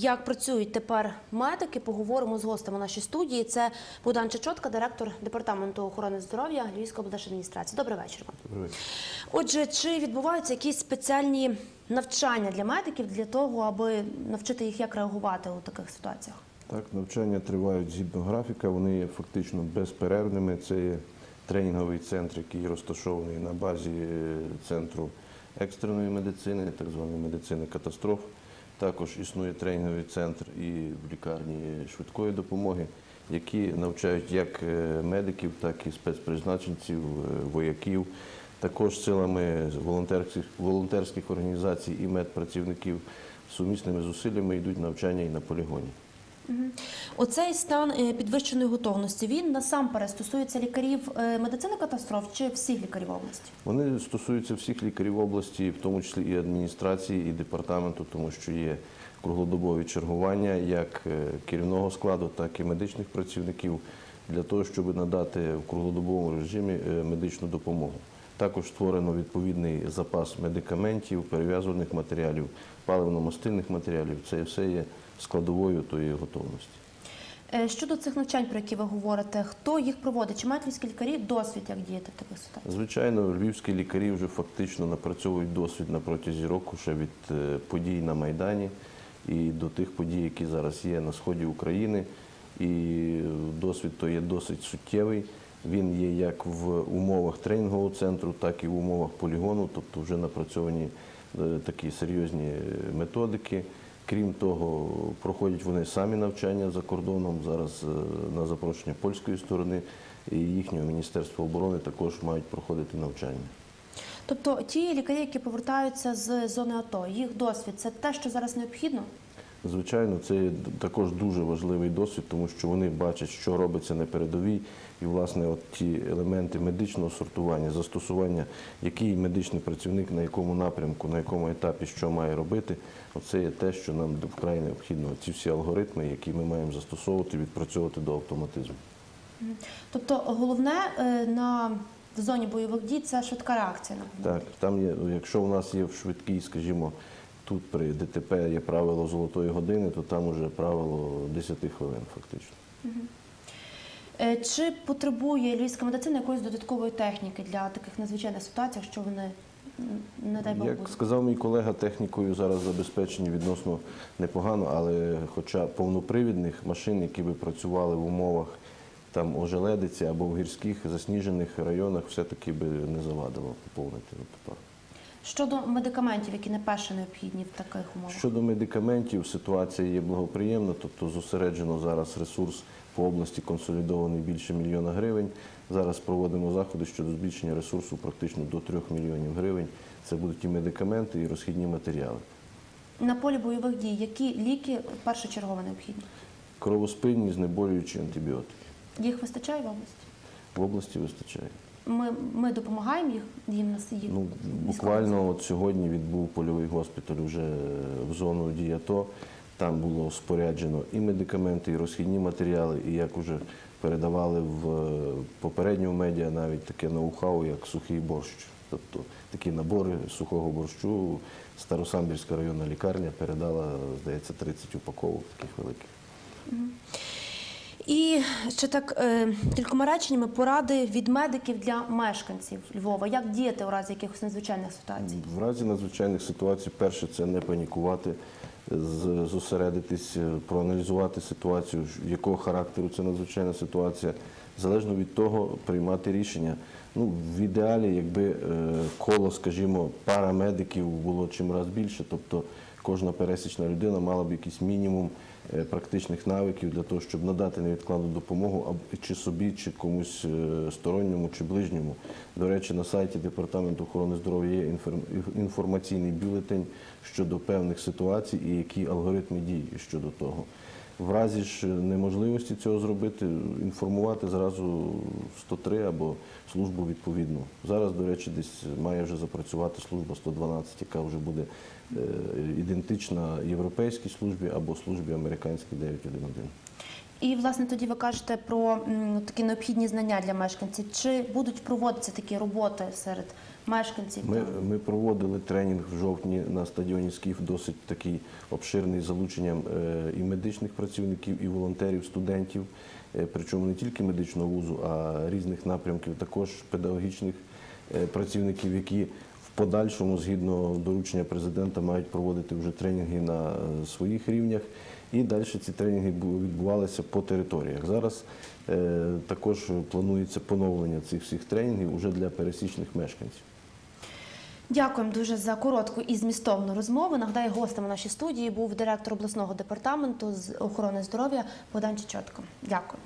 як працюють тепер медики, поговоримо з гостем у нашій студії. Це Богдан Чечотка, директор департаменту охорони здоров'я Львівської облдержадміністрації. Добрий вечір вам. Добрий вечір. Отже, чи відбуваються якісь спеціальні навчання для медиків для того, аби навчити їх, як реагувати у таких ситуаціях? Так, навчання тривають згідно графіка, вони є фактично безперервними. Це є тренінговий центр, який розташований на базі е, центру екстреної медицини, так званої медицини катастроф. Також існує тренінговий центр і в лікарні швидкої допомоги, які навчають як е, медиків, так і спецпризначенців, е, вояків. Також силами волонтерських, волонтерських організацій і медпрацівників сумісними зусиллями йдуть навчання і на полігоні. Оцей стан е, підвищеної готовності він насамперед стосується лікарів е, медицини катастроф чи всіх лікарів області? Вони стосуються всіх лікарів області, в тому числі і адміністрації, і департаменту, тому що є круглодобові чергування як е, керівного складу, так і медичних працівників для того, щоб надати в круглодобовому режимі медичну допомогу. Також створено відповідний запас медикаментів, перев'язувальних матеріалів, паливно-мастильних матеріалів. Це все є складовою тої готовності. Е, Щодо цих навчань, про які ви говорите, хто їх проводить? Чи мають львівські лікарі досвід, як діяти в таких ситуаціях? Звичайно, львівські лікарі вже фактично напрацьовують досвід на протязі року ще від е, подій на Майдані і до тих подій, які зараз є на сході України. І досвід то є досить суттєвий. Він є як в умовах тренінгового центру, так і в умовах полігону, тобто вже напрацьовані е, такі серйозні методики. Крім того, проходять вони самі навчання за кордоном. Зараз е, на запрошення польської сторони і їхнього міністерства оборони також мають проходити навчання. Тобто ті лікарі, які повертаються з зони АТО, їх досвід це те, що зараз необхідно? Звичайно, це також дуже важливий досвід, тому що вони бачать, що робиться на передовій, і власне от ті елементи медичного сортування, застосування, який медичний працівник на якому напрямку, на якому етапі що має робити. Оце є те, що нам вкрай необхідно. Ці всі алгоритми, які ми маємо застосовувати, відпрацьовувати до автоматизму. Тобто головне е, на в зоні бойових дій це швидка реакція Так, там є, якщо у нас є в швидкій, скажімо, тут при ДТП є правило золотої години, то там уже правило 10 хвилин фактично. Е, Чи потребує львівська медицина якоїсь додаткової техніки для таких надзвичайних ситуацій, якщо вони не дай Бог Як будуть? сказав мій колега, технікою зараз забезпечені відносно непогано, але хоча повнопривідних машин, які би працювали в умовах там ожеледиці або в гірських засніжених районах, все-таки би не завадило поповнити тепер. Щодо медикаментів, які не перше необхідні в таких умовах? Щодо медикаментів, ситуація є благоприємна, тобто зосереджено зараз ресурс по області консолідований більше мільйона гривень. Зараз проводимо заходи щодо збільшення ресурсу практично до 3 мільйонів гривень. Це будуть і медикаменти, і розхідні матеріали. На полі бойових дій які ліки першочергово необхідні? Кровоспинні, знеболюючі антибіотики. Їх вистачає в області? В області вистачає. Ми, ми допомагаємо їх їм на їх Ну, буквально от сьогодні відбув польовий госпіталь вже в зону дії АТО. Там було споряджено і медикаменти, і розхідні матеріали, і як вже передавали в е, попередньому медіа навіть таке ноу-хау, як сухий борщ. Тобто такі набори сухого борщу Старосамбірська районна лікарня передала, здається, 30 упаковок таких великих. І ще так е, кількома реченнями поради від медиків для мешканців Львова. Як діяти у разі якихось надзвичайних ситуацій? В разі надзвичайних ситуацій, перше це не панікувати, зосередитись, е, проаналізувати ситуацію, якого характеру це надзвичайна ситуація, залежно від того приймати рішення. Ну, в ідеалі, якби е, коло, скажімо, пара медиків було чим раз більше, тобто кожна пересічна людина мала б якийсь мінімум е, практичних навиків для того, щоб надати невідкладну допомогу чи собі, чи комусь е, сторонньому, чи ближньому. До речі, на сайті Департаменту охорони здоров'я є інформ- інформаційний бюлетень щодо певних ситуацій і які алгоритми дії щодо того. В разі ж неможливості цього зробити, інформувати зразу 103 або службу відповідну. Зараз, до речі, десь має вже запрацювати служба 112, яка вже буде е, ідентична європейській службі або службі американській 911. І власне тоді ви кажете про такі необхідні знання для мешканців. Чи будуть проводитися такі роботи серед мешканців. Ми, ми проводили тренінг в жовтні на стадіоні Скіф, досить такий обширний залученням е, і медичних працівників, і волонтерів, студентів, Е, причому не тільки медичного вузу, а різних напрямків, також педагогічних е, працівників, які подальшому, згідно доручення президента, мають проводити вже тренінги на е, своїх рівнях. І далі ці тренінги відбувалися по територіях. Зараз е, також планується поновлення цих всіх тренінгів уже для пересічних мешканців. Дякуємо дуже за коротку і змістовну розмову. Нагадаю, гостем у нашій студії був директор обласного департаменту з охорони здоров'я Богдан Чечотко. Дякую.